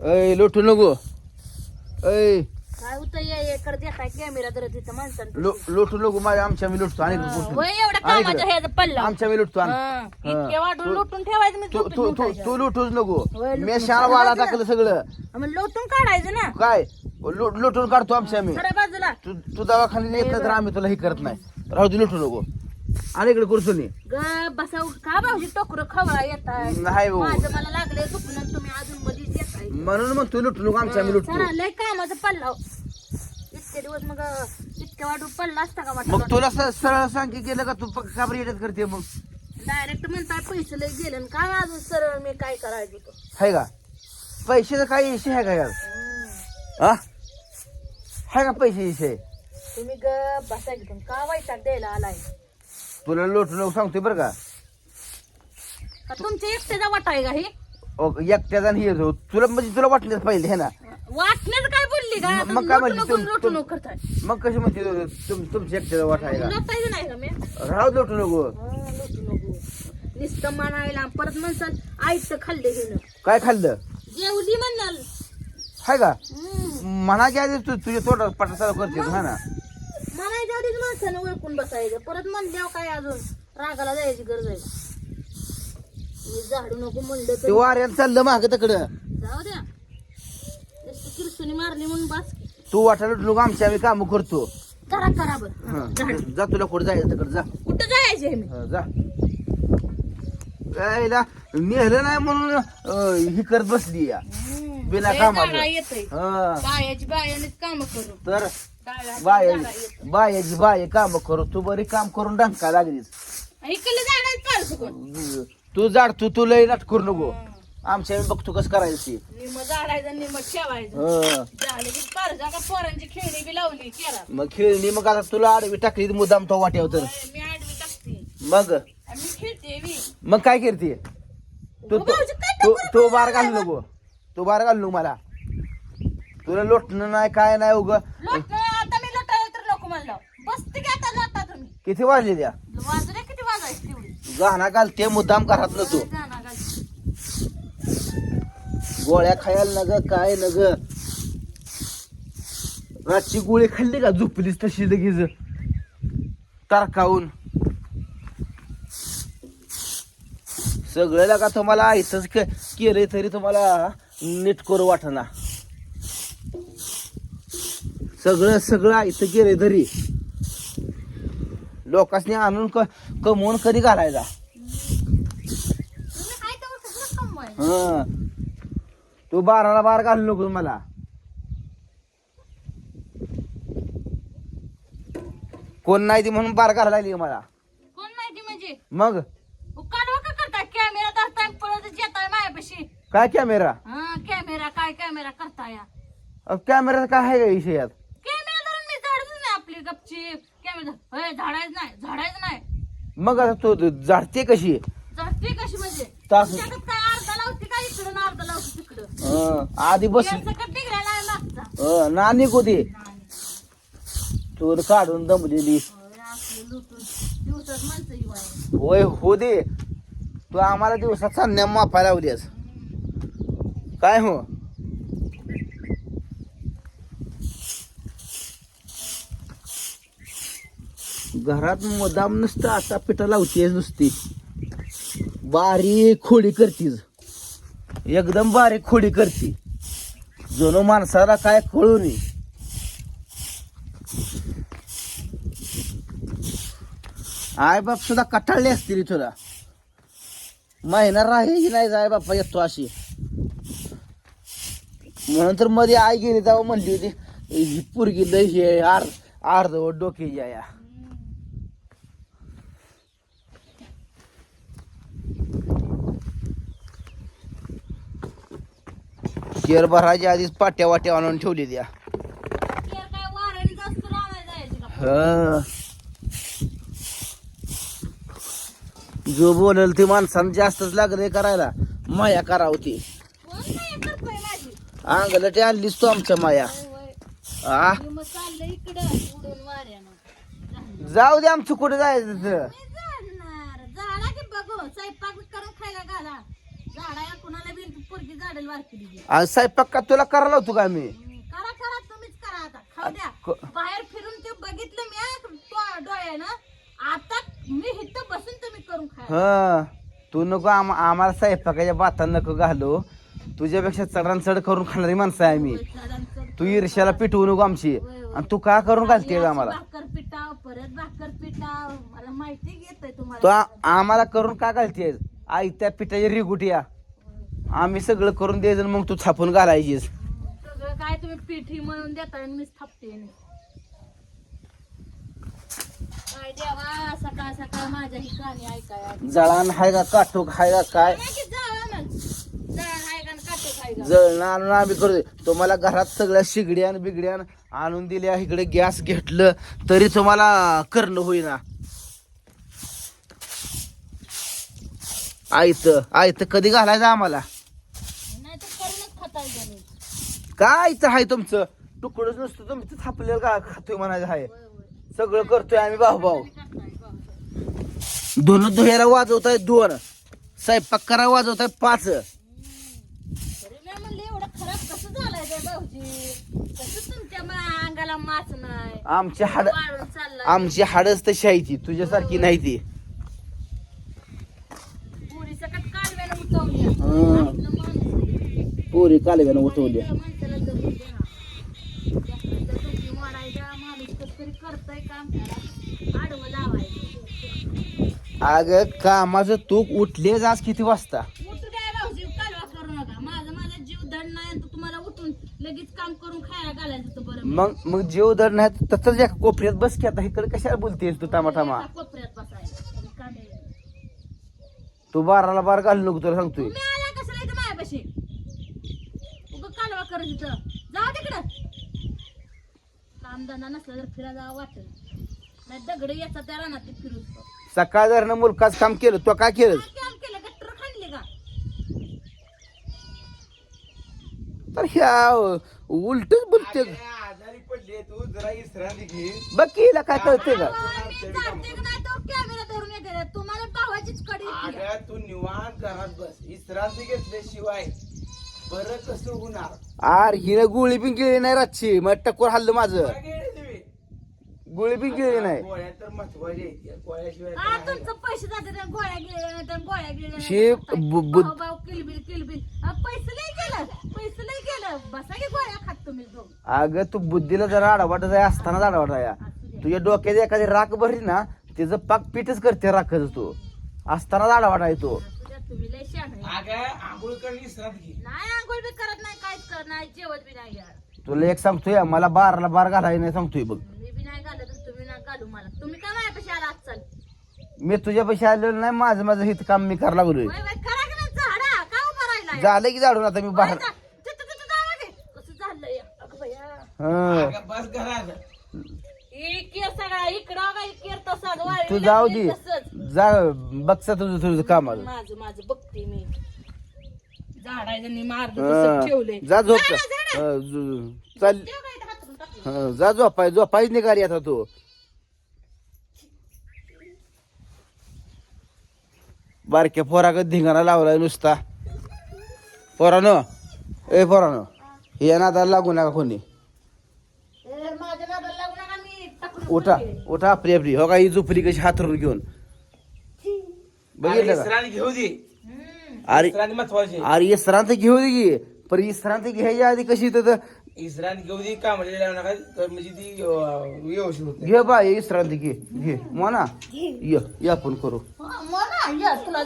ऐ लोटू नको. ऐ. काय होतं ये कॅमेरा तर तिथं माणसानं. लो लोटू नको माझ्या आमच्या मी लुटतो आणि कामाच्या. ह्याचा पल्ला आमच्या मी लुटतो आणि. हा. इतके वाढून तू- लुटून ठेवायचं मी तू तू तू उठायचं. तू लुटूच नको. होय, लुटून. मी शाळा वाडा टाकलं सगळं. मग लोटून काढायचं ना. काय? लुट- लुटून काढतो आमच्या मी. खऱ्या बाजूला. तू तू दवाखान्यात येत नाही तर आम्ही तुला हे करत नाही. राहू दे लुटू नको. आणि इकडे कुरसुनी ग बसा का भाऊजी टोकर खवळा येताय? नाही हो माझं मला लागले दुखणं तुम्ही अजून येताय म्हणून मग तू लुटू नको आमच्या मी लुटतो लय कामाचा पल्ला हो. इतके दिवस मग इतके वाटून पडला असता का मग तुला स- सरळ सांग की गेलं का तू का बरं येड्यात करते मग? डायरेक्ट म्हणताय पैसे लय गेले आणि काय अजून सरळ मी काय करायचं? आहे का? पैशाचा काही विषय आहे का यार. हा आहे का पैसे विषय? तुम्ही ग बसा घेऊन का वैताग द्यायला आलाय? तुला लोटू नको सांगतोय बरं का? का तुमच्या एकट्याचा वाटा आहे का हे? ओ, एकट्याचा आणि हे होतो. तुला म्हणजे तुला वाटलं पाहिजे हे ना? वाटण्याचं काय बोलली का मग- मग काय लोटू म्हणली नको तुम- लोटू मग कशी म्हणते तू- तुम तुमच्या एकट्याचा वाट आहे का लोटायचं नाही का मी. राहू लोटू नको. हा, लोटू नको. नुसतं म्हणायला परत म्हणसाल आईचं खाल्ले घेणं काय खाल्लं? जेवली म्हणाल. आहे का? हम्म. आधी तू तुझ्या तोंडात पटा चालू करते हा ना? म्हणायच्या आधीच माणसानं ओळखून बसायचं. परत म्हणल्यावर काय अजून? रागाला जायची गरज आहे. झाडू नको म्हणलं ते तर वाऱ्याला चाललं माग तिकडं. जाऊ द्या. नुसती किरसुनी मारली म्हणून बस. तू वाटायला लोक आमच्या आम्ही काम करतो. करा करा बरं. हा. जा तुला कुठे जायचं तिकडे जा. कुठं जायचे मी? हा, जा. यायला नेहलं नाही म्हणून अं, ही करत बसली या. बिना. झाडा येतंय. हा. बायाची बायानेच काम करू. तर डाळ्या- बाय. बायाची बाय काम करू. तू बरी काम करून डंका लागलीस. काढ चुकून तू जाड तू तू लय नाट करू नको. आमच्या बघतो कसं करायचं ते. निम झाडायचं निम ठेवायचं. झाले की पारजा का पोरांची खेळणी बी लावली केला मग खेळणी मग आता तुला आडवी टाकली मुदाम तो वाट्यावर तर. मी आडवी टाकते. मग? आणि मी खेळते बी. मग काय करते? तू अगं भाऊजी, काय तू टोकर तू बार घालू नको. तू बार घालू नको मला. तुला लोटणं नाही काय नाही उग. लोट आता मी लोटायला तर नको म्हणलं. बसते की आता लोटा तुम्ही. किती वाजले त्या वाजले किती वाजायची तेवढी गाणा घालते मुद्दाम घरात न तू. गोळ्या खायला न काय न रातची गोळी खाल्ली का झोपलीच तशी लगेच? तारकावून सगळं का तुम्हाला आयतच केलंय तरी तुम्हाला नीट करू वाटना. सगळं सगळं आयत केलंय तरी. लोकांनी आणून क- कमवून कधी घालायचा. हं. तू बाराला बार घालू नको मला. कोण नाही ती म्हणून बार घालायला लागली मला? कोण माहिती म्हणजे? मग? काढवा का करताय? कॅमेरा धरताय पळत येताय मायापाशी. काय कॅमेरा? हा कॅमेरा काय कॅमेरा करताय कॅमेरा काय आहे का विषय यात कॅमेरा धरून मी झाडच नाही आपली गपची कॅमेरा होय झाडायच नाही झाडायच नाही. मग आता तू झाडते कशी? झाडते कशी म्हणजे? तास- तुमच्याकडे काय अर्धा लावते काय इकडं ना अर्धा लावते तिकडं? हं, आधी बस सकट निघायला कोती तू काढून दमलेली होय, आपलं लुटून. दिवसात माणसं ही वाय होय हो दे. तू आम्हाला दिवसात चांदण्या मापायला लावलीस काय हो? घरात मुदाम नुसतं आता पिठा लावते नुसती. बारीक खोडी करतीस. एकदम बारीक खोडी करती. जणू माणसाला काय कळू नये. आई बाप सुद्धा कटाळले असतील तुला महिना राही नाही जाय बाप्पा येतो अशी. म्हणून तर मध्ये आई गेली तेव्हा म्हणली होती ही पोरगी लय हे आर अर्धवट डोके या. केर भरायच्या आधीच पाट्या वाट्या आणून ठेवली हा. जो बोलल ते माणसानं जास्तच लागले करायला. माया करावती. अंगलटे आणलीस तू आमच्या माया. आ? जाऊ दे आमचं कुठे जायचं तिथं. मी जाणार झाडा की बघू स्वयंपाक करून खायला घाला झाडा या कुणाला बी पोरगी झाड काढेल वारकी दिली. आज स्वयंपाक का तुला करायला होतो का मी? करा करा तुम्हीच करा आता. खाऊ द्या. क- बाहेर फिरून ते बघितलं मी तो डोळ्यानं. आता मी इथं बसून तुम्ही करून खा हा तू नको आम आम्हाला स्वयंपाकाच्या बाता नको घालू. तुझ्यापेक्षा चढान चढ करून खाणारी माणसं आहे आम्ही तू ईर्ष्याला पिटवू नको आमची. आणि तू का करून घालते आम्हाला? भाकर परत भाकर मला माहिती घेत तू तुम्हाला आ- आम्हाला करून का घालतेस? आई त्या पिठाची रिगुटिया. आम्ही सगळं करून द्यायचं आणि मग तू छापून घालायचीस. सगळं काय तुम्ही पिठी म्हणून देताय आणि मीच थापते काय देवा सकाळ सकाळ माझ्या ही कहाणी ऐकाय. जळान हाय का काटूक हाय का काय? जावं मग जाळ आहे का काटे खाय का? जळण आणून आम्ही करतो तुम्हाला घरात सगळ्या शिगड्यान बिगड्यान आणून दिल्या इकडे गॅस घेतलं तरी तुम्हाला करणं होईना. आयत आयत कधी घालायचं आम्हाला? तर काय आयतं हाय तुमचं? तुकडच नसतं तर थापलेलं का खातोय म्हणायचं हाय. सगळं करतोय आम्ही भाऊ भाऊ दोन धुयाला वाजवताय दोन. स्वयंपाक करा वाजवताय पाच. तरी आमची हाड आमची हाडच तशी आहे ती तुझ्यासारखी नाही ती पुरी सकट कालव्यानं उठवली हं. आपलं माणूस पोरी कालव्यानं उठवली त्या माणसाला जगू द्या. त्याच्यानंतर तुमची मोडायचा माणूस कसं तरी करतोय काम त्याला आडवं लावायचं अग कामाचं तूक उठले जास किती वाजता? मग मग जेव दर नाही तसंच एका कोपऱ्यात बस की आता इकडे कशाला बोलतेस तू टामा टामा एका कोपऱ्यात बसायला रिकामे. तू बाराला बार घालू नको तुला सांगतोय तुम्ही आला कशाला इथं माझ्यापाशी उगा करत इथं. जा तिकडं. कामधंदा नसला तर फिरा जावं वाटेल. नाही दगड याचा त्या रानात ते फिरू सकाळ जरनं मुलकाच काम केलं तो काय केलं? काम केलं? गट्टर खाणले का? तर ह्या उलट बोलते आजारी पडले तू जरा विश्रांती घे बघ की हिला काय कळते का? मी जाते का नाही? तो कॅमेरा धरून येते. तुम्हाला भावाचीच कडी येते. अगं तू निवांत घरात बस. विश्रांती घेतल्याशिवाय बरं कसं होणार आर हिनं गोळी पण गेली नाही रातची. मग टक्कर हल्लं माझं. काय गेले तुम्ही? गोळी पण गेली नाही. गोळ्या तर महत्त्वाच्या आहेत. गोळ्याशिवाय हा काय तुमचं पैसे जाते त्या गोळ्या गेल्या नाही तर गोळ्या गेल्या शे बु- बु- भाऊ भाऊ किलबिल किलबिल. हा, पैसे लई गेलं पैसे लई गेलं बसा की गोळ्या खात तुम्ही दोघ. अगं तू बुद्धीला जरा आडवाट जाय असताना आडवाट या तुझ्या डोक्यात एखादी राख भरली ना तिचं पाक पीठच करते राखच तू. असताना आडवाट आहे तो. तुम्ही लय शान आहे. अगं आंघोळ कर विश्रांती घे. नाही आंघोळ बी करत नाही काहीच करत नाही जेवत बी नाही यार. तुला एक सांगतोय मला बाराला बार घालायला नाही सांगतोय बघ. मी बी नाही घालत तुम्ही नाही घालू मला. तुम्ही काय माझ्यापाशी आला आजचाल मी तुझ्या पैसे आलेलो नाही माझं माझं हित काम मी करायला लागलोय. वय वय करा की नाही झाडा? का उभा राहिला? झालं की झाडून आता मी बाहेर अगं हं. अगं बस घरात. सगळा इकडं तसाच तू जाऊ दे. तसंच. जा बघसा तुझं तुझं कामाचं माझं माझं बघते मी. झाडायचं मार्ग हं. ठेवले जा झोप. हं, झो- चाल. हं, जा झोपाय झोपायच निघाली आता तू. बारक्या पोराकडे धिंगाणा लावलाय नुसता. पोरानो ए पोरानो या नादाला लागू नका कोणी. माझ्या नादाला लागू नका मी टाकून उठा उठा आपली आपली. हो का ही झोपली कशी हातरून घेऊन. बघितलं का विश्रांती घेऊ दे अरे विश्रांती महत्वाची आहे. अरे विश्रांती घेऊ दे की पण घ्यायच्या आधी कशी तर विश्रांती घेऊ दे कामाला लावू नका तर म्हणजे ती अं, व्यवस्थित होते। घे बा इसरांत घे घे म्हणा ये। ये आपण करू। तुला